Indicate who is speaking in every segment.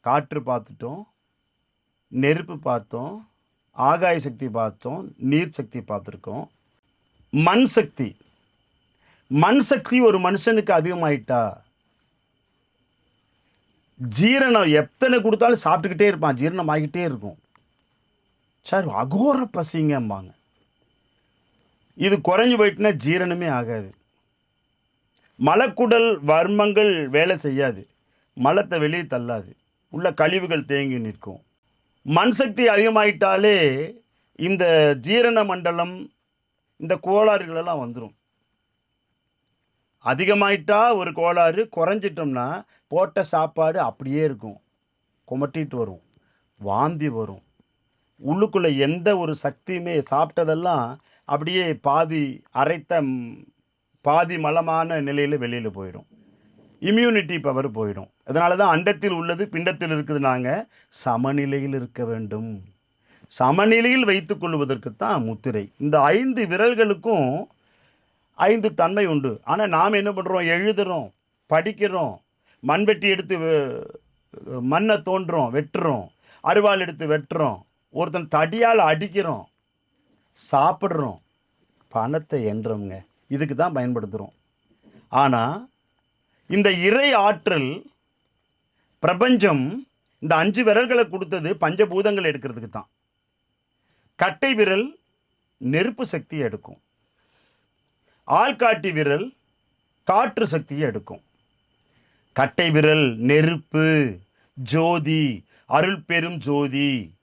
Speaker 1: காற்று பார்த்துட்டோம் நெருப்பு பார்த்தோம் ஆகாய சக்தி பார்த்தோம் நீர் சக்தி பார்த்துருக்கோம். மண் சக்தி. மண் சக்தி ஒரு மனுஷனுக்கு அதிகமாயிட்டா? ஜீரணம் எத்தனை கொடுத்தாலும் சாப்பிட்டுக்கிட்டே இருப்பான் ஜீரணம் ஆகிட்டே இருக்கும். சார் அகோர பசிங்கம்பாங்க. இது குறைஞ்சு போயிட்டுனா ஜீரணமே ஆகாது. மலக்குடல் வர்மங்கள் வேலை செய்யாது. மலத்தை வெளியே தள்ளாது. உள்ள கழிவுகள் தேங்கி நிற்கும். மண் சக்தி அதிகமாயிட்டாலே இந்த ஜீரண மண்டலம் இந்த கோளாறுகளெல்லாம் வந்துடும் அதிகமாயிட்டா ஒரு கோளாறு குறைஞ்சிட்டோம்னா போட்ட சாப்பாடு அப்படியே இருக்கும். குமட்டிட்டு வரும். வாந்தி வரும். உள்ளுக்குள்ளே எந்த ஒரு சக்தியுமே சாப்பிட்டதெல்லாம் அப்படியே பாதி அரைத்த பாதி மலமான நிலையில் வெளியில் போயிடும். இம்யூனிட்டி பவர் போயிடும். அதனால தான் அண்டத்தில் உள்ளது பிண்டத்தில் இருக்குது நாங்கள் சமநிலையில் இருக்க வேண்டும். சமநிலையில் வைத்து கொள்வதற்குத்தான் முத்திரை. இந்த ஐந்து விரல்களுக்கும் ஐந்து தன்மை உண்டு. ஆனால் நாம் என்ன பண்ணுறோம் எழுதுகிறோம் படிக்கிறோம் மண்வெட்டி எடுத்து வெ- மண்ணை தோன்றோம் வெட்டுறோம் அருவாள் எடுத்து வெட்டுறோம் ஒருத்தன் தடியால் அடிக்கிறோம் சாப்பிட்றோம் பணத்தை என்றோங்க இதுக்கு தான் பயன்படுத்துகிறோம் ஆனால் இந்த இறை ஆற்றல் பிரபஞ்சம் இந்த அஞ்சு விரல்களை கொடுத்தது பஞ்சபூதங்கள் எடுக்கிறதுக்கு தான். கட்டை விரல் நெருப்பு சக்தியை எடுக்கும். ஆள்காட்டி விரல் காற்று சக்தியை எடுக்கும். கட்டை விரல் நெருப்பு ஜோதி அருள் பெரும் ஜோதி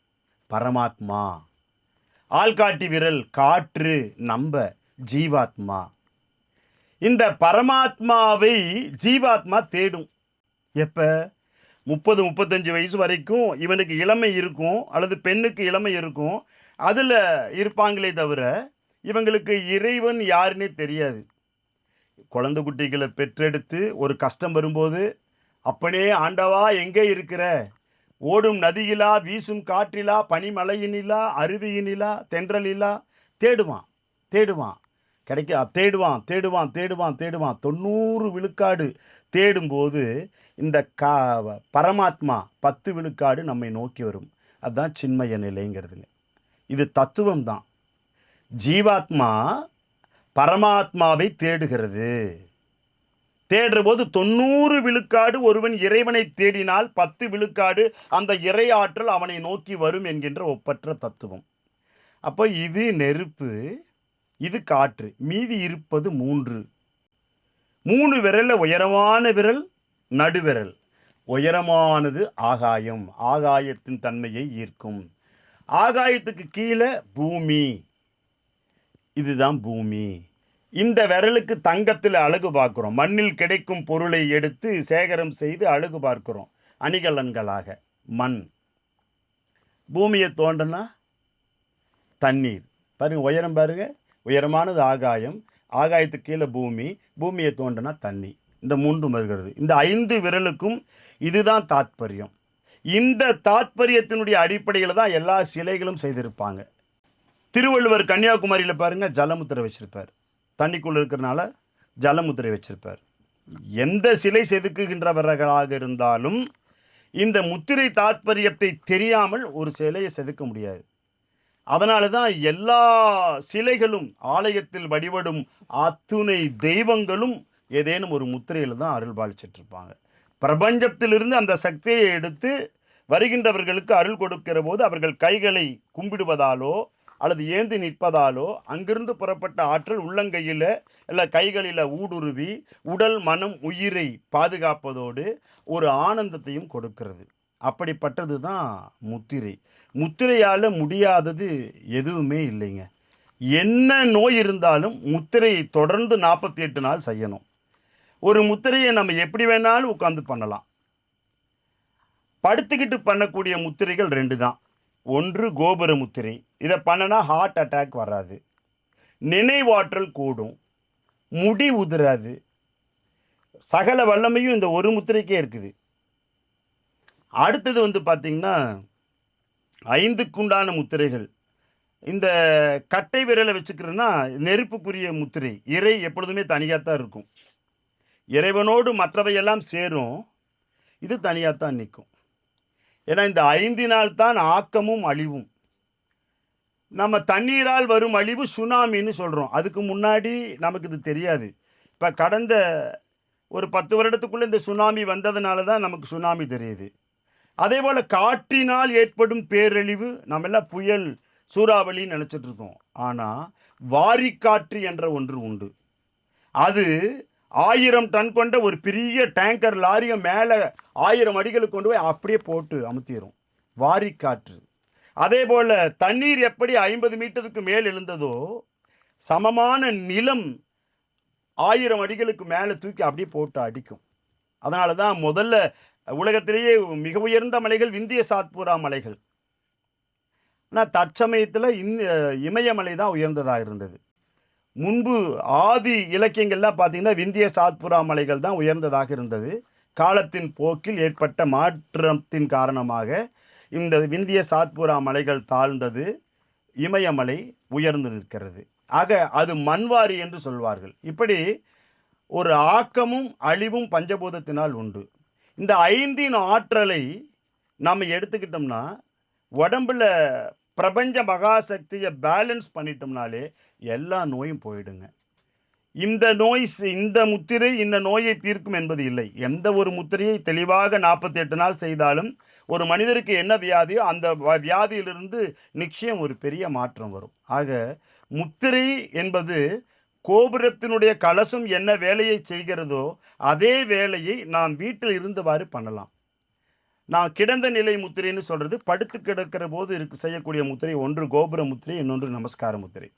Speaker 1: பரமாத்மா. ஆள்காட்டி விரல் காற்று நம்ப ஜீவாத்மா. இந்த பரமாத்மாவை ஜீவாத்மா தேடும். எப்போ? முப்பது முப்பத்தஞ்சு வயசு வரைக்கும் இவனுக்கு இளமை இருக்கும் அல்லது பெண்ணுக்கு இளமை இருக்கும். அதில் இருப்பாங்களே தவிர இவங்களுக்கு இறைவன் யாருன்னே தெரியாது. குழந்தை குட்டிகளை பெற்றெடுத்து ஒரு கஷ்டம் வரும்போது அப்பனே ஆண்டவா எங்கே இருக்கிற? ஓடும் நதியிலா வீசும் காற்றிலா பனிமலையினிலா அருவியினிலா தென்றலிலா? தேடுவான் தேடுவான். கிடைக்க தேடுவான் தேடுவான் தேடுவான் தேடுவான். தொண்ணூறு விழுக்காடு தேடும்போது இந்த கா பரமாத்மா பத்து விழுக்காடு நம்மை நோக்கி வரும். அதுதான் சின்மய நிலைங்கிறதுங்க இது தத்துவம் தான். ஜீவாத்மா பரமாத்மாவை தேடுகிறது. தேடுறபோது தொண்ணூறு விழுக்காடு ஒருவன் இறைவனை தேடினால் பத்து விழுக்காடு அந்த இறை ஆற்றல் அவனை நோக்கி வரும் என்கின்ற ஒப்பற்ற தத்துவம். அப்போ இது நெருப்பு இது காற்று. மீதி இருப்பது மூன்று. மூணு விரலில் உயரமான விரல் நடுவிரல். உயரமானது ஆகாயம். ஆகாயத்தின் தன்மையை ஈர்க்கும். ஆகாயத்துக்கு கீழே பூமி. இதுதான் பூமி. இந்த விரலுக்கு தங்கத்தில் அழகு பார்க்குறோம். மண்ணில் கிடைக்கும் பொருளை எடுத்து சேகரம் செய்து அழகு பார்க்குறோம். அணிகலன்களாக. மண். பூமியை தோண்டனா? தண்ணீர். பாருங்க உயரம் பாருங்க. உயரமானது ஆகாயம் ஆகாயத்துக்கு கீழே பூமி பூமியை தோண்டினா தண்ணி. இந்த மூன்றும் வருகிறது. இந்த ஐந்து விரலுக்கும் இதுதான் தாத்பரியம். இந்த தாத்பரியத்தினுடைய அடிப்படையில் தான் எல்லா சிலைகளும் செய்திருப்பாங்க. திருவள்ளுவர் கன்னியாகுமரியில் பாருங்கள் ஜலமுத்திரை வச்சுருப்பார். தண்ணிக்குள்ளே இருக்கிறனால ஜலமுத்திரை வச்சுருப்பார். எந்த சிலை செதுக்குகின்றவர்களாக இருந்தாலும் இந்த முத்திரை தாத்பரியத்தை தெரியாமல் ஒரு சிலையை செதுக்க முடியாது. அதனால தான் எல்லா சிலைகளும் ஆலயத்தில் வழிபடும் அத்துணை தெய்வங்களும் ஏதேனும் ஒரு முத்திரையில் தான் அருள் பாலிச்சிட்ருப்பாங்க பிரபஞ்சத்திலிருந்து அந்த சக்தியை எடுத்து வருகின்றவர்களுக்கு அருள் கொடுக்கிற போது அவர்கள் கைகளை கும்பிடுவதாலோ அல்லது ஏந்தி நிற்பதாலோ அங்கிருந்து புறப்பட்ட ஆற்றல் உள்ளங்கையில் இல்லை கைகளில் ஊடுருவி உடல் மனம் உயிரை பாதுகாப்பதோடு ஒரு ஆனந்தத்தையும் கொடுக்கிறது. அப்படிப்பட்டது தான் முத்திரை. முத்திரையால் முடியாதது எதுவுமே இல்லைங்க. என்ன நோய் இருந்தாலும் முத்திரையை தொடர்ந்து நாற்பத்தி எட்டு நாள் செய்யணும். ஒரு முத்திரையை நம்ம எப்படி வேணாலும் உட்காந்து பண்ணலாம். படுத்துக்கிட்டு பண்ணக்கூடிய முத்திரைகள் ரெண்டு தான். ஒன்று கோபுர முத்திரை. இதை பண்ணனா ஹார்ட் அட்டாக் வராது. நினைவாற்றல் கூடும். முடி உதிராது. சகல வல்லமையும் இந்த ஒரு முத்திரைக்கே இருக்குது. அடுத்தது வந்து பார்த்திங்கன்னா ஐந்துக்குண்டான முத்திரைகள். இந்த கட்டை விரலை வச்சுக்கிறதுனா நெருப்புக்குரிய முத்திரை. இறை எப்பொழுதுமே தனியாக தான் இருக்கும். இறைவனோடு மற்றவையெல்லாம் சேரும். இது தனியாக தான் நிற்கும். ஏன்னா இந்த ஐந்தினால் தான் ஆக்கமும் அழிவும். நம்ம தண்ணீரால் வரும் அழிவு சுனாமின்னு சொல்கிறோம் அதுக்கு முன்னாடி நமக்கு இது தெரியாது. இப்போ கடந்த ஒரு பத்து வருடத்துக்குள்ளே இந்த சுனாமி வந்ததுனால தான் நமக்கு சுனாமி தெரியுது. அதே போல் காற்றினால் ஏற்படும் பேரழிவு நம்ம எல்லாம் புயல் சூறாவளின்னு நினச்சிட்டு இருக்கோம். ஆனால் வாரிக்காற்று என்ற ஒன்று உண்டு. அது ஆயிரம் டன் கொண்ட ஒரு பெரிய டேங்கர் லாரியை மேலே ஆயிரம் அடிகளுக்கு கொண்டு போய் அப்படியே போட்டு அமுத்திடும் வாரிக்காற்று அதே போல் தண்ணீர் எப்படி ஐம்பது மீட்டருக்கு மேல் எழுந்ததோ சமமான நிலம் ஆயிரம் அடிகளுக்கு மேலே தூக்கி அப்படியே போட்டு அடிக்கும். அதனால தான் முதல்ல உலகத்திலேயே மிக உயர்ந்த மலைகள் விந்திய சாத்பூரா மலைகள். ஆனால் தற்சமயத்தில் இந்த இமயமலை தான் உயர்ந்ததாக இருந்தது. முன்பு ஆதி இலக்கியங்கள்லாம் பார்த்திங்கன்னா விந்திய சாத்புரா மலைகள் தான் உயர்ந்ததாக இருந்தது. காலத்தின் போக்கில் ஏற்பட்ட மாற்றத்தின் காரணமாக இந்த விந்திய சாத்புரா மலைகள் தாழ்ந்தது. இமயமலை உயர்ந்து நிற்கிறது. ஆக அது மண்வாரி என்று சொல்வார்கள். இப்படி ஒரு ஆக்கமும் அழிவும் பஞ்சபூதத்தினால் உண்டு. இந்த ஐந்தின் ஆற்றலை நாம் எடுத்துக்கிட்டோம்னா உடம்புல பிரபஞ்ச மகாசக்தியை பேலன்ஸ் பண்ணிட்டோம்னாலே எல்லா நோயும் போயிடுங்க. இந்த நோய் இந்த முத்திரை இந்த நோயை தீர்க்கும் என்பது இல்லை. எந்த ஒரு முத்திரையை தெளிவாக நாற்பத்தி எட்டு நாள் செய்தாலும் ஒரு மனிதருக்கு என்ன வியாதியோ அந்த வ- வியாதியிலிருந்து நிச்சயம் ஒரு பெரிய மாற்றம் வரும். ஆக முத்திரை என்பது கோபுரத்தினுடைய கலசம் என்ன வேலையை செய்கிறதோ அதே வேலையை நாம் வீட்டில் இருந்தவாறு பண்ணலாம். நான் கிடந்த நிலை முத்திரைன்னு சொல்கிறது படுத்து கிடக்கிற போது இருக்கு செய்யக்கூடிய முத்திரை ஒன்று கோபுர முத்திரை இன்னொன்று நமஸ்கார முத்திரை.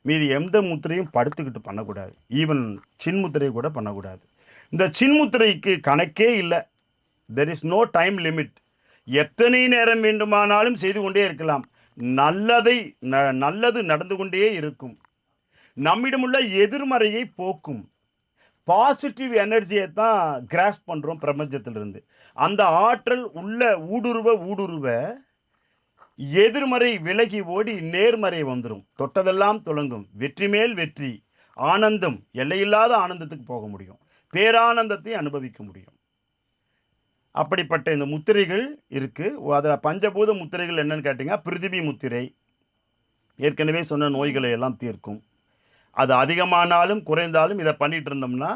Speaker 1: மீதி எந்த முத்திரையும் படுத்துக்கிட்டு பண்ணக்கூடாது. ஈவன் சின்முத்திரை கூட பண்ணக்கூடாது. இந்த சின்முத்திரைக்கு கணக்கே இல்லை. There is no time limit எத்தனை நேரம் வேண்டுமானாலும் செய்து கொண்டே இருக்கலாம். நல்லதை ந- நல்லது நடந்து கொண்டே இருக்கும். நம்மிடமுள்ள எதிர்மறையை போக்கும். பாசிட்டிவ் எனர்ஜியை தான் கிராஸ் பண்ணுறோம் பிரபஞ்சத்திலிருந்து. அந்த ஆற்றல் உள்ள ஊடுருவ ஊடுருவ எதிர்மறை விலகி ஓடி நேர்மறை வந்துடும் தொட்டதெல்லாம் துளங்கும். வெற்றி மேல் வெற்றி. ஆனந்தம். எல்லையில்லாத ஆனந்தத்துக்கு போக முடியும். பேரானந்தத்தை அனுபவிக்க முடியும். அப்படிப்பட்ட இந்த முத்திரைகள் இருக்குது அதில் பஞ்சபூத முத்திரைகள் என்னென்னு கேட்டிங்கன்னா பிருத்திவி முத்திரை. ஏற்கனவே சொன்ன நோய்களை எல்லாம் தீர்க்கும். அது அதிகமானாலும் குறைந்தாலும் இதை பண்ணிட்டு இருந்தோம்னா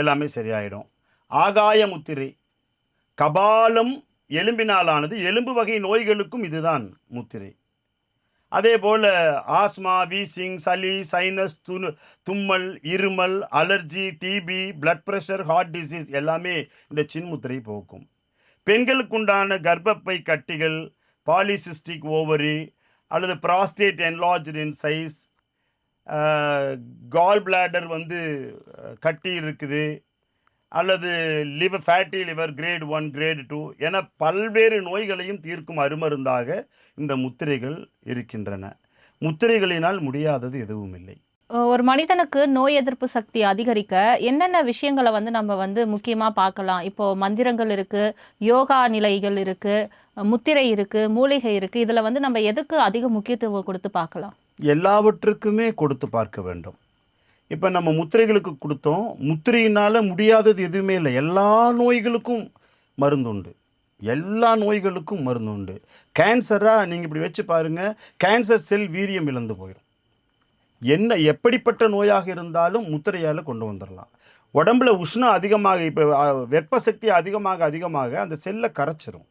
Speaker 1: எல்லாமே சரியாயிடும். ஆகாய முத்திரை. கபாலம் எலும்பினாலானது எலும்பு வகை நோய்களுக்கும் இதுதான் முத்திரை. அதே போல் ஆஸ்மா வீசிங் சளி சைனஸ் துணு தும்மல் இருமல் allergy TB blood pressure heart disease எல்லாமே இந்த சின்முத்திரை போக்கும். பெண்களுக்குண்டான கர்ப்பப்பை கட்டிகள் பாலிசிஸ்டிக் ஓவரி அல்லது prostate enlarged in size gall bladder வந்து கட்டி இருக்குது. அல்லது liver fatty liver grade one grade two என பல்வேறு நோய்களையும் தீர்க்கும் அருமருந்தாக இந்த முத்திரைகள் இருக்கின்றன. முத்திரைகளினால் முடியாதது எதுவும் இல்லை.
Speaker 2: ஒரு மனிதனுக்கு நோய் எதிர்ப்பு சக்தி அதிகரிக்க என்னென்ன விஷயங்களை வந்து நம்ம வந்து முக்கியமாக பார்க்கலாம்? இப்போ மந்திரங்கள் இருக்கு யோகா நிலைகள் இருக்கு முத்திரை இருக்கு மூலிகை இருக்கு. இதில் வந்து நம்ம எதுக்கு அதிக முக்கியத்துவம் கொடுத்து பார்க்கலாம்?
Speaker 1: எல்லாவற்றுக்குமே கொடுத்து பார்க்க வேண்டும். இப்போ நம்ம முத்திரைகளுக்கு கொடுத்தோம். முத்திரையினால் முடியாதது எதுவுமே இல்லை. எல்லா நோய்களுக்கும் மருந்து உண்டு. எல்லா நோய்களுக்கும் மருந்து உண்டு. கேன்சராக நீங்கள் இப்படி வச்சு பாருங்கள் கேன்சர் செல் வீரியம் இழந்து போயிடும் என்ன எப்படிப்பட்ட நோயாக இருந்தாலும் முத்திரையால் கொண்டு வந்துடலாம் உடம்புல உஷ்ணம் அதிகமாக இப்போ வெப்ப சக்தி அதிகமாக அதிகமாக அந்த செல்லை கரைச்சிரும்.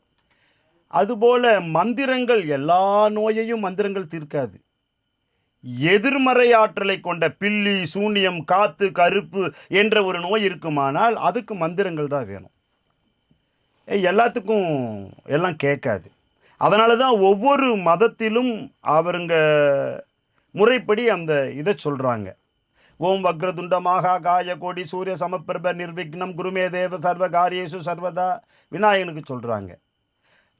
Speaker 1: அதுபோல் மந்திரங்கள் எல்லா நோயையும் மந்திரங்கள் தீர்க்காது. எதிர்மறை ஆற்றலை கொண்ட பில்லி சூனியம் காத்து கருப்பு என்ற ஒரு நோய் இருக்குமானால் அதுக்கு மந்திரங்கள் தான் வேணும். எல்லாத்துக்கும் எல்லாம் கேட்காது. அதனால தான் ஒவ்வொரு மதத்திலும் அவருங்க முறைப்படி அந்த இதை சொல்கிறாங்க ஓம் வக்ரதுண்டமாக காய கோடி சூரிய சமப்பிரப நிர்விக்னம் குருமே தேவ சர்வ காரியேஷு சர்வதா விநாயகனுக்கு சொல்கிறாங்க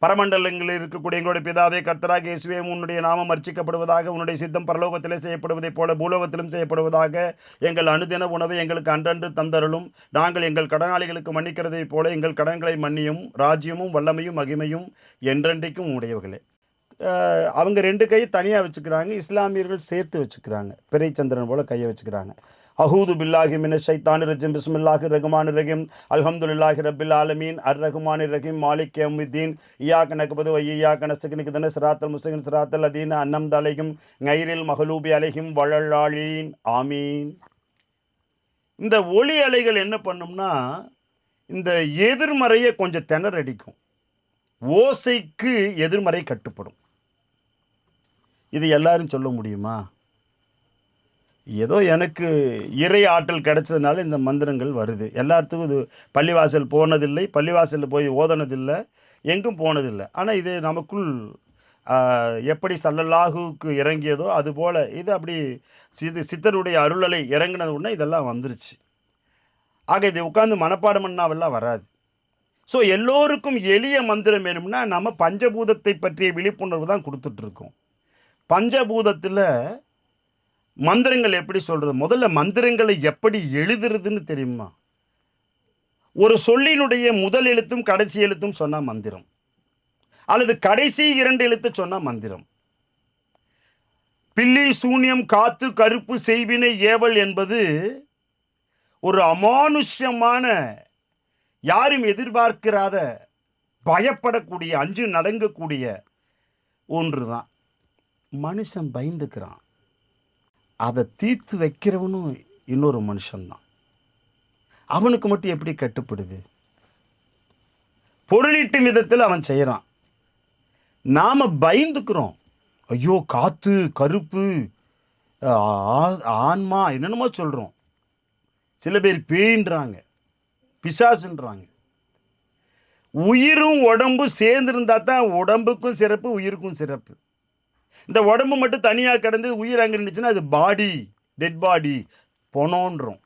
Speaker 1: பரமண்டலங்களில் இருக்கக்கூடிய எங்களுடைய பிதாவே கர்த்தராக இயேசுவே உன்னுடைய நாமம் அர்ச்சிக்கப்படுவதாக உன்னுடைய சித்தம் பரலோகத்திலே செய்யப்படுவதைப் போல பூலோகத்திலும் செய்யப்படுவதாக எங்கள் அனுதின உணவை எங்களுக்கு அன்றன்று தந்தருளும். நாங்கள் எங்கள் கடனாளிகளுக்கு மன்னிக்கிறதைப் போல எங்கள் கடன்களை மன்னியும். ராஜ்யமும் வல்லமையும் மகிமையும் என்றென்றைக்கும் உடையவர்களே. அவங்க ரெண்டு கை தனியாக வச்சுக்கிறாங்க இஸ்லாமியர்கள் சேர்த்து வச்சுக்கிறாங்க. பிறைச்சந்திரன் போல கையை வச்சுக்கிறாங்க. அஹூது பில்லாஹி மின ஷைத்தானி ரஜிம் பிஸ்மில்லாஹி ரகுமான் ரஹீம் அல்ஹம்துலில்லாஹி ரபில் ஆலமீன் அர் ரஹ்மான் ரஹீம் மாலிக் யௌமித்தீன் இயா நக்பது வ இய்யாக தன சிராத்தல் முஸ்லிம் சிராத்தல் அதீன அன்னம் அலைஹிம் கைரில் மஹலூபி அலைஹிம் வளலாளீன் ஆமீன் இந்த ஒளி அலைகள் என்ன பண்ணும்னா இந்த எதிர்மறையை கொஞ்சம் திணறடிக்கும். ஓசைக்கு எதிர்மறை கட்டுப்படும். இது எல்லாரும் சொல்ல முடியுமா? ஏதோ எனக்கு இறை ஆற்றல் கிடைச்சதுனால இந்த மந்திரங்கள் வருது. எல்லாத்துக்கும் இது பள்ளிவாசல் போனதில்லை பள்ளிவாசலில் போய் ஓதனதில்லை எங்கும் போனதில்லை. ஆனால் இது நமக்குள் எப்படி சல்லல்லாஹுக்கு இறங்கியதோ அதுபோல் இது அப்படி சிது சித்தருடைய அருளலை இறங்கினது உடனே இதெல்லாம் வந்துருச்சு. ஆக இது உட்காந்து மனப்பாடம் பண்ணாவெல்லாம் வராது. ஸோ எல்லோருக்கும் எளிய மந்திரம் வேணும்னா நம்ம பஞ்சபூதத்தை பற்றிய விழிப்புணர்வு தான் கொடுத்துட்ருக்கோம் பஞ்சபூதத்தில் மந்திரங்கள் எப்படி சொல்கிறது முதல்ல மந்திரங்களை எப்படி எழுதுறதுன்னு தெரியுமா? ஒரு சொல்லினுடைய முதல் எழுத்தும் கடைசி எழுத்தும் சொன்னால் மந்திரம். அல்லது கடைசி இரண்டு எழுத்து சொன்னால் மந்திரம். பில்லி சூன்யம் காத்து கருப்பு செய்வினை ஏவல் என்பது ஒரு அமானுஷ்யமான யாரும் எதிர்பார்க்கிறாத பயப்படக்கூடிய அஞ்சு நடங்கக்கூடிய ஒன்று தான் மனுஷன் பயந்துக்கிறான். அதை தீர்த்து வைக்கிறவனும் இன்னொரு மனுஷன்தான். அவனுக்கு மட்டும் எப்படி கட்டுப்படுது? பொருளீட்டு விதத்தில் அவன் செய்கிறான் நாம் பயந்துக்கிறோம். ஐயோ காற்று கருப்பு ஆன்மா என்னென்னமோ சொல்கிறோம் சில பேர் பேயின்றாங்க பிசாசுன்றாங்க. உயிரும் உடம்பும் சேர்ந்துருந்தா தான் உடம்புக்கும் சிறப்பு உயிருக்கும் சிறப்பு. இந்த உடம்பு மட்டும் தனியாக கிடந்து உயிர் அங்கே இருந்துச்சுன்னா அது பாடி டெட் பாடி பொணோன்றோம்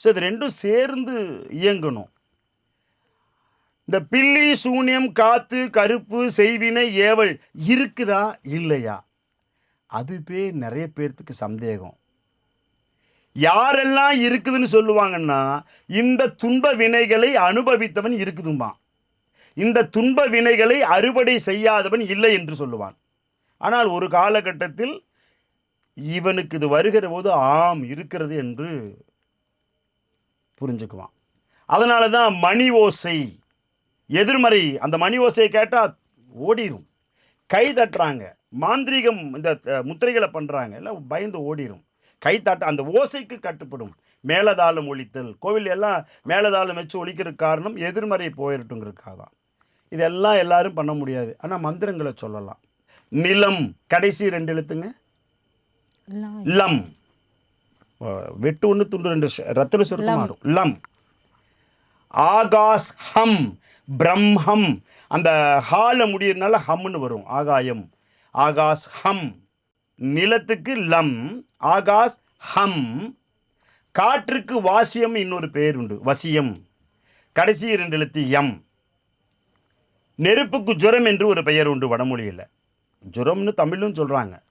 Speaker 1: ஸோ இது ரெண்டும் சேர்ந்து இயங்கணும். இந்த பில்லி சூனியம் காத்து கருப்பு செய்வினை ஏவல் இருக்குதா இல்லையா? அதுவே நிறைய பேர்த்துக்கு சந்தேகம். யாரெல்லாம் இருக்குதுன்னு சொல்லுவாங்கன்னா இந்த துன்ப வினைகளை அனுபவித்தவன் இருக்குதும்பான். இந்த துன்ப வினைகளை அறுவடை செய்யாதவன் இல்லை என்று சொல்லுவான். ஆனால் ஒரு காலகட்டத்தில் இவனுக்கு இது வருகிற போது ஆம் இருக்கிறது என்று புரிஞ்சுக்குவான். அதனால தான் மணி ஓசை எதிர்மறை அந்த மணி ஓசையை கேட்டால் ஓடிரும். கை தட்டுறாங்க. மாந்திரீகம் இந்த முத்திரைகளை பண்ணுறாங்க எல்லாம் பயந்து ஓடிரும். கை தட்ட அந்த ஓசைக்கு கட்டுப்படும். மேலதாளம் ஒழித்தல். கோவில் எல்லாம் மேலதாளம் வச்சு ஒழிக்கிறதுக்கு காரணம் எதிர்மறை போயிரட்டுங்கிறதுக்காக தான் இதெல்லாம் எல்லாரும் பண்ண முடியாது. ஆனால் மந்திரங்களை சொல்லலாம். நிலம் கடைசி ரெண்டு எழுத்துங்க. லம். வெட்டு ஒன்று துண்டு ரெண்டு ரத்தின சுருக்கம் மாறும். லம். ஆகாஸ் ஹம் பிரம்மம். அந்த ஹால முடியறதுனால ஹம்னு வரும் ஆகாயம். ஆகாஸ் ஹம். நிலத்துக்கு லம் ஆகாஸ் ஹம். காற்றுக்கு வாசியம் இன்னொரு பேர் உண்டு வசியம். கடைசி இரண்டு எழுத்து எம் நெருப்புக்கு ஜுரம் என்று ஒரு பெயர் உண்டு வடமொழியில். ஜுரம்னு தமிழும் சொல்கிறாங்க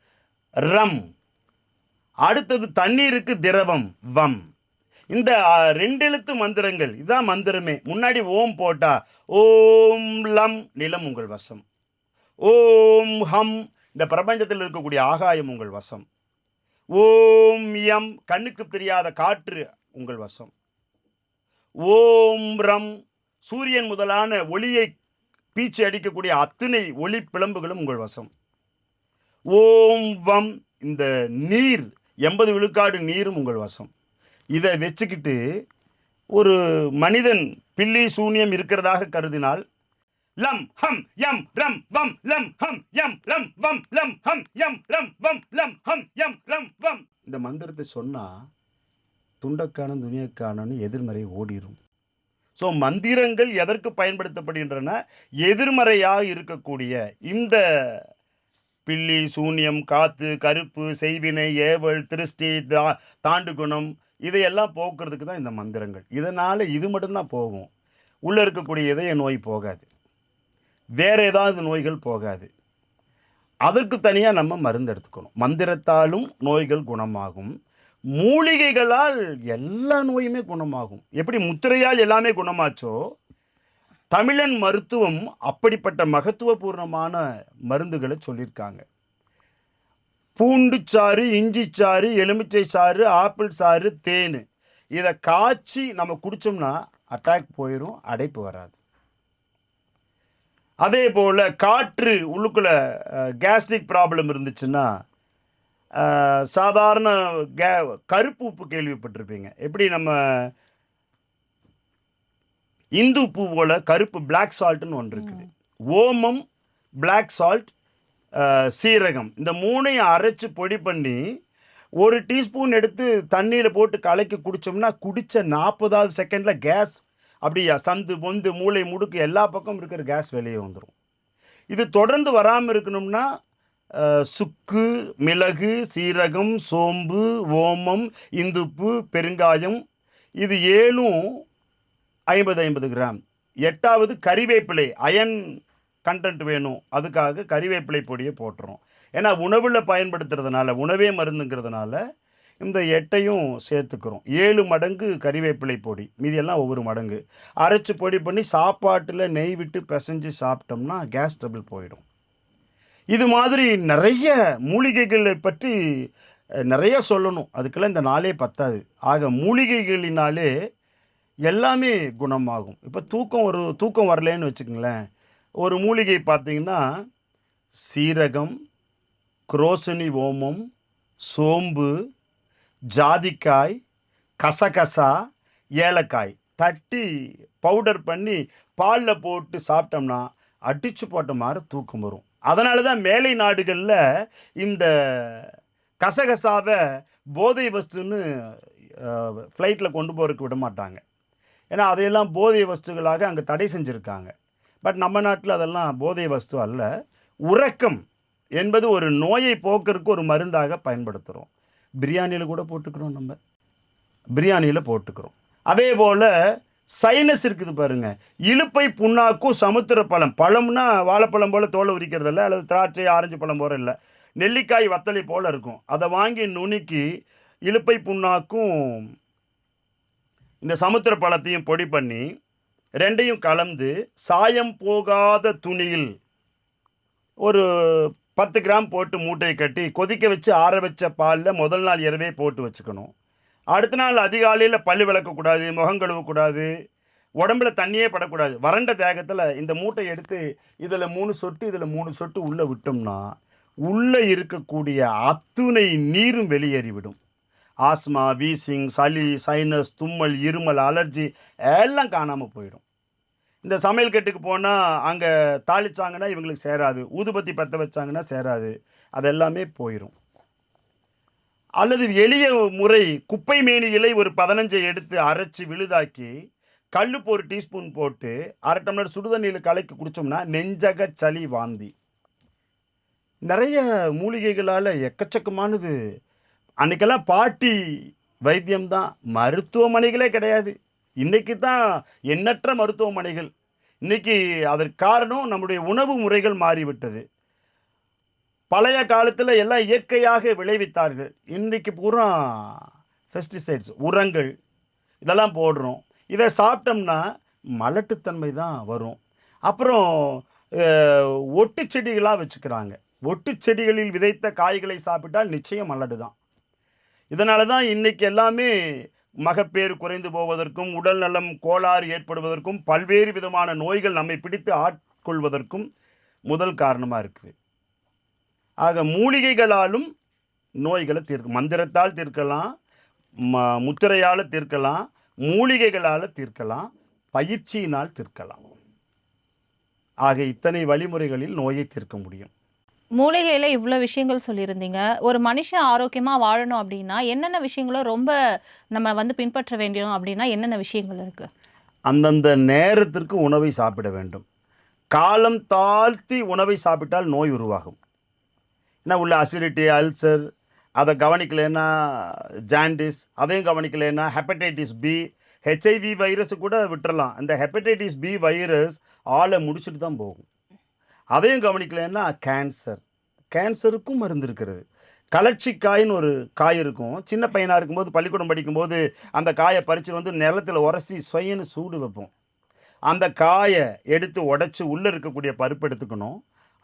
Speaker 1: ரம். அடுத்தது தண்ணீருக்கு திரவம் வம். இந்த ரெண்டு எழுத்து மந்திரங்கள் இதான் மந்திரமே. முன்னாடி ஓம் போட்டா ஓம் லம் நிலம் உங்கள் வசம். ஓம் ஹம் இந்த பிரபஞ்சத்தில் இருக்கக்கூடிய ஆகாயம் உங்கள் வசம். ஓம் எம் கண்ணுக்கு தெரியாத காற்று உங்கள் வசம். ஓம் ரம் சூரியன் முதலான ஒளியை பீச்சு அடிக்கக்கூடிய அத்தனை ஒளி பிளம்புகளும் உங்கள் வசம். ஓம் வம் இந்த நீர் எண்பது விழுக்காடு நீரும் உங்கள் வசம். இதை வச்சுக்கிட்டு ஒரு மனிதன் பில்லி சூனியம் இருக்கிறதாக கருதினால் லம் ஹம் யம் ரம் வம் லம் ஹம் யம் ரம் வம் லம் ஹம் யம் ரம் வம் லம் ஹம் யம் ரம் வம். இந்த மந்திரத்தை சொன்னா துண்டக்கானன் துணியக்கானன்னு எதிர்மறை ஓடிரும். ஸோ மந்திரங்கள் எதற்கு பயன்படுத்தப்படுகின்றன? எதிர்மறையாக இருக்கக்கூடிய இந்த பில்லி சூன்யம் காத்து கருப்பு செய்வினை ஏவல் திருஷ்டி தா தாண்டு குணம் இதையெல்லாம் போக்குறதுக்கு தான் இந்த மந்திரங்கள். இதனால் இது மட்டும்தான் போகும். உள்ளே இருக்கக்கூடிய இதய நோய் போகாது. வேறு ஏதாவது நோய்கள் போகாது. அதற்கு தனியாக நம்ம மருந்து எடுத்துக்கணும். மந்திரத்தாலும் நோய்கள் குணமாகும். மூலிகைகளால் எல்லா நோயுமே குணமாகும். எப்படி முத்திரையால் எல்லாமே குணமாச்சோ தமிழன் மருத்துவம் அப்படிப்பட்ட மகத்துவபூர்ணமான மருந்துகளை சொல்லியிருக்காங்க. பூண்டு சாறு இஞ்சி சாறு எலுமிச்சை சாறு ஆப்பிள் சாறு தேன். இதை காய்ச்சி நம்ம குடித்தோம்னா அட்டாக் போயிடும் அடைப்பு வராது. அதே போல் காற்று உள்ளுக்குள்ளே கேஸ்ட்ரிக் ப்ராப்ளம் இருந்துச்சுன்னா சாதாரண கே கருப்பு உப்பு கேள்விப்பட்டிருப்பீங்க. எப்படி நம்ம இந்து உப்பு போல் கருப்பு Black சால்ட்னு ஒன்று இருக்குது. ஓமம் Black சால்ட் சீரகம். இந்த மூணையும் அரைச்சு பொடி பண்ணி ஒரு டீஸ்பூன் எடுத்து தண்ணியில் போட்டு கலக்கி குடித்தோம்னா குடித்த நாற்பதாவது செகண்டில் கேஸ் அப்படியா சந்து பொந்து மூளை முடுக்கு எல்லா பக்கம் இருக்கிற கேஸ் வெளியே வந்துடும் இது தொடர்ந்து வராமல் இருக்கணும்னா சுக்கு மிளகு சீரகம் சோம்பு ஓமம் இந்துப்பு பெருங்காயம் இது ஏழும் ஐம்பது ஐம்பது கிராம். எட்டாவது கறிவேப்பிலை அயன் கண்டென்ட் வேணும். அதுக்காக கறிவேப்பிலை பொடியை போட்டுரும் ஏன்னா உணவில் பயன்படுத்துறதுனால உணவே மருந்துங்கிறதுனால இந்த எட்டையும் சேர்த்துக்கிறோம். ஏழு மடங்கு கறிவேப்பிலை பொடி. மீதியெல்லாம் ஒவ்வொரு மடங்கு. அரைச்சி பொடி பண்ணி சாப்பாட்டில் நெய் விட்டு பிசைஞ்சு சாப்பிட்டோம்னா கேஸ் ட்ரபிள் போயிடும். இது மாதிரி நிறைய மூலிகைகளை பற்றி நிறைய சொல்லணும். அதுக்கெல்லாம் இந்த நாளே பத்தாது. ஆக மூலிகைகளினாலே எல்லாமே குணமாகும். இப்போ தூக்கம் ஒரு தூக்கம் வரலேன்னு வச்சுக்கோங்களேன். ஒரு மூலிகை பார்த்தீங்கன்னா சீரகம் குரோசனி ஓமம் சோம்பு ஜாதிக்காய் கசகசா ஏலக்காய். தட்டி பவுடர் பண்ணி பாலில் போட்டு சாப்பிட்டோம்னா அடிச்சு போட்ட மாதிரி தூக்கம் வரும். அதனால தான் மேலை நாடுகளில் இந்த கசகசாவை போதை வஸ்துன்னு ஃப்ளைட்டில் கொண்டு போகிறதுக்கு விட மாட்டாங்க. ஏன்னா அதையெல்லாம் போதை வஸ்துகளாக அங்கே தடை செஞ்சுருக்காங்க. பட் நம்ம நாட்டில் அதெல்லாம் போதை வஸ்து அல்ல. உறக்கம் என்பது ஒரு நோயை போக்குறதுக்கு ஒரு மருந்தாக பயன்படுத்துகிறோம் பிரியாணியில் கூட போட்டுக்கிறோம் நம்ம. பிரியாணியில் போட்டுக்கிறோம். அதே போல் சைனஸ் இருக்குது பாருங்க. இலுப்பை புண்ணாக்கும் சமுத்திர பழம். பழம்னா வாழைப்பழம் போல் தோலை உரிக்கிறதில்ல அல்லது திராட்சை ஆரஞ்சு பழம் போல இல்லை. நெல்லிக்காய் வத்தலை போல் இருக்கும். அதை வாங்கி நுணுக்கி இலுப்பை புண்ணாக்கும் இந்த சமுத்திர பழத்தையும் பொடி பண்ணி ரெண்டையும் கலந்து சாயம் போகாத துணியில் ஒரு பத்து கிராம் போட்டு மூட்டையை கட்டி கொதிக்க வச்சு ஆற வச்ச பாலில் முதல் நாள் இரவே போட்டு வச்சுக்கணும். அடுத்த நாள் அதிகாலையில் பல்லு விளக்கக்கூடாது முகம் கழுவக்கூடாது உடம்புல தண்ணியே படக்கூடாது. வறண்ட தேகத்தில் இந்த மூட்டை எடுத்து இதில் மூணு சொட்டு இதில் மூணு சொட்டு உள்ளே விட்டோம்னா உள்ளே இருக்கக்கூடிய அத்துணை நீரும் வெளியேறிவிடும். ஆஸ்மா வீசிங் சளி சைனஸ் தும்மல் இருமல் அலர்ஜி எல்லாம் காணாமல் போயிடும். இந்த சமையல் கட்டுக்கு போனால் அங்கே தாளிச்சாங்கன்னா இவங்களுக்கு சேராது. ஊதுபத்தி பற்ற வச்சாங்கன்னா சேராது. அதெல்லாமே போயிடும் அல்லது எளிய முறை குப்பை மேனி இலை ஒரு பதினஞ்சை எடுத்து அரைச்சி விழுதாக்கி கல்லுப்பு ஒரு டீஸ்பூன் போட்டு அரை டம்ளர் சுடுதண்ணியில் கலக்கி குடித்தோம்னா நெஞ்சக சளி வாந்தி. நிறைய மூலிகைகளால் எக்கச்சக்கமானது. அன்னைக்கெல்லாம் பாட்டி வைத்தியம்தான். மருத்துவமனைகளே கிடையாது. இன்றைக்கி தான் எண்ணற்ற மருத்துவமனைகள். இன்னைக்கு அதற்கு காரணம் நம்முடைய உணவு முறைகள் மாறிவிட்டது. பழைய காலத்தில் எல்லாம் இயற்கையாக விளைவித்தார்கள். இன்றைக்கு பூரா பெஸ்டிசைட்ஸ் உரங்கள் இதெல்லாம் போடுறோம். இதை சாப்பிட்டோம்னா மலட்டுத்தன்மை தான் வரும். அப்புறம் ஒட்டு செடிகளாக வச்சுக்கிறாங்க. ஒட்டு செடிகளில் விதைத்த காய்களை சாப்பிட்டால் நிச்சயம் மலடு தான் இதனால தான் இன்னைக்கு எல்லாமே மகப்பேறு குறைந்து போவதற்கும் உடல் நலம் கோளாறு ஏற்படுவதற்கும் பல்வேறு விதமான நோய்கள் நம்மை பிடித்து ஆட்கொள்வதற்கும் முதல் காரணமாக இருக்குது. ஆக மூலிகைகளாலும் நோய்களை தீர்க்க மந்திரத்தால் தீர்க்கலாம் ம முத்திரையால் தீர்க்கலாம் மூலிகைகளால் தீர்க்கலாம் பயிற்சியினால் தீர்க்கலாம். ஆக இத்தனை வழிமுறைகளில் நோயை தீர்க்க முடியும்.
Speaker 2: மூலிகையில இவ்வளோ விஷயங்கள் சொல்லியிருந்தீங்க. ஒரு மனுஷன் ஆரோக்கியமா வாழணும் அப்படின்னா என்னென்ன விஷயங்களோ ரொம்ப நம்ம வந்து பின்பற்ற வேண்டியும் அப்படின்னா என்னென்ன விஷயங்கள் இருக்கு?
Speaker 1: அந்தந்த நேரத்திற்கு உணவை சாப்பிட வேண்டும். காலம் தாழ்த்தி உணவை சாப்பிட்டால் நோய் உருவாகும். என்ன உள்ள அசிடிட்டி அல்சர் அதை கவனிக்கலைன்னா ஜாண்டிஸ் அதையும் கவனிக்கலைன்னா ஹெப்படைட்டிஸ் பி ஹெச்ஐவி வைரஸ் கூட விட்டுறலாம். அந்த ஹெப்படைட்டிஸ் பி வைரஸ் ஆளை முடிச்சுட்டு தான் போகும். அதையும் கவனிக்கலைன்னா கேன்சர் கேன்சருக்கும் மருந்து இருக்கிறது. கலர்ச்சிக்காயின்னு ஒரு காய் இருக்கும். சின்ன பையனாக இருக்கும்போது பள்ளிக்கூடம் படிக்கும்போது அந்த காயை பறித்து வந்து நிலத்தில் உரசி சொயன்னு சூடு வைப்போம். அந்த காயை எடுத்து உடச்சி உள்ளே இருக்கக்கூடிய பருப்பு எடுத்துக்கணும்.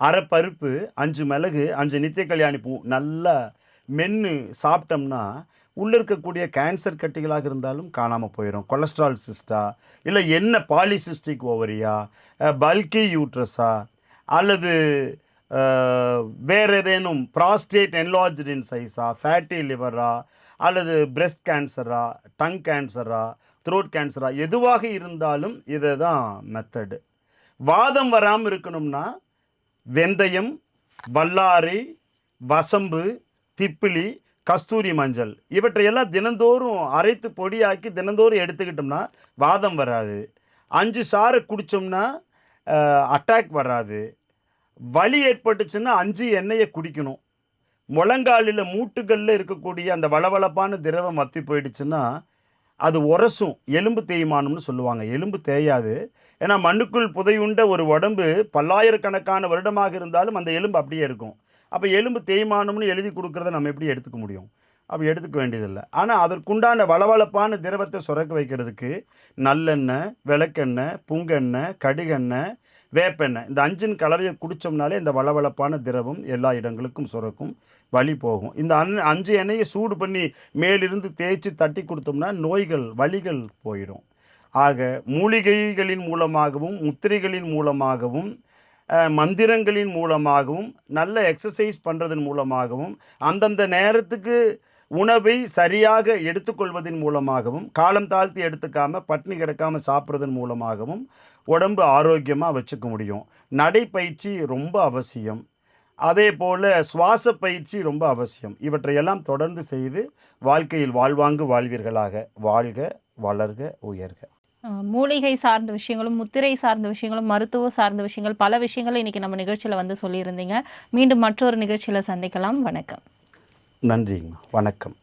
Speaker 1: அரை பருப்பு அஞ்சு மிளகு அஞ்சு நித்திய கல்யாணி பூ நல்லா மென்று சாப்பிட்டோம்னா உள்ளே இருக்கக்கூடிய கேன்சர் கட்டிகளாக இருந்தாலும் காணாமல் போயிடும் கொலஸ்ட்ரால் சிஸ்டா இல்லை என்ன பாலிசிஸ்டிக் ஓவரியா பல்கி யூட்ரஸா அல்லது வேறு ஏதேனும் ப்ராஸ்டேட் என்லார்ஜின் சைஸா ஃபேட்டி லிவரா அல்லது பிரெஸ்ட் கேன்சரா டங் கேன்சரா த்ரோட் கேன்சரா எதுவாக இருந்தாலும் இதை தான் மெத்தடு வாதம் வராமல் இருக்கணும்னா வெந்தயம் வல்லாரை வசம்பு திப்பிலி கஸ்தூரி மஞ்சள். இவற்றையெல்லாம் தினந்தோறும் அரைத்து பொடியாக்கி தினந்தோறும் எடுத்துக்கிட்டோம்னா வாதம் வராது. அஞ்சு சாறு குடித்தோம்னா அட்டாக் வராது. வலி ஏற்பட்டுச்சுன்னா அஞ்சு எண்ணெயை குடிக்கணும். முழங்காலில் மூட்டுகளில் இருக்கக்கூடிய அந்த வளவளப்பான திரவம் வத்தி போயிடுச்சுன்னா அது உரசும் எலும்பு தேய்மானம்னு சொல்லுவாங்க. எலும்பு தேயாது. ஏன்னா மண்ணுக்குள் புதையுண்ட ஒரு உடம்பு பல்லாயிரக்கணக்கான வருடமாக இருந்தாலும் அந்த எலும்பு அப்படியே இருக்கும். அப்போ எலும்பு தேய்மானம்னு எழுதி கொடுக்குறத நம்ம எப்படி எடுத்துக்க முடியும்? அப்படி எடுத்துக்க வேண்டியதில்லை. ஆனால் அதற்குண்டான வளவளப்பான திரவத்தை சுரக்க வைக்கிறதுக்கு நல்லெண்ணெய் விளக்கெண்ணெய் புங்கெண்ணெய் கடுகெண்ணெய் வேப்பெண்ணெய் இந்த அஞ்சின் கலவையை குடித்தோம்னாலே இந்த வளவளப்பான திரவம் எல்லா இடங்களுக்கும் சுரக்கும் வலி போகும். இந்த அன் அஞ்சு எண்ணெயை சூடு பண்ணி மேலிருந்து தேய்ச்சி தட்டி கொடுத்தோம்னா நோய்கள் வலிகள் போயிடும். ஆக மூலிகைகளின் மூலமாகவும் முத்திரைகளின் மூலமாகவும் மந்திரங்களின் மூலமாகவும் நல்ல எக்ஸசைஸ் பண்ணுறதன் மூலமாகவும் அந்தந்த நேரத்துக்கு உணவை சரியாக எடுத்துக்கொள்வதன் மூலமாகவும் காலம் தாழ்த்தி எடுத்துக்காமல் பட்னி கிடக்காமல் சாப்பிட்றதன் மூலமாகவும் உடம்பு ஆரோக்கியமாக வச்சுக்க முடியும். நடைப்பயிற்சி ரொம்ப அவசியம். அதே போல் சுவாச பயிற்சி ரொம்ப அவசியம். இவற்றையெல்லாம் தொடர்ந்து செய்து வாழ்க்கையில் வாழ்வாங்கு வாழ்வீர்களாக. வாழ்க வளர்க உயர்க.
Speaker 2: மூலிகை சார்ந்த விஷயங்களும் முத்திரை சார்ந்த விஷயங்களும் மருத்துவ சார்ந்த விஷயங்கள் பல விஷயங்களை இன்றைக்கி நம்ம நிகழ்ச்சியில் வந்து சொல்லியிருந்தீங்க. மீண்டும் மற்றொரு நிகழ்ச்சியில் சந்திக்கலாம். வணக்கம்.
Speaker 1: நன்றிங்கம்மா. வணக்கம்.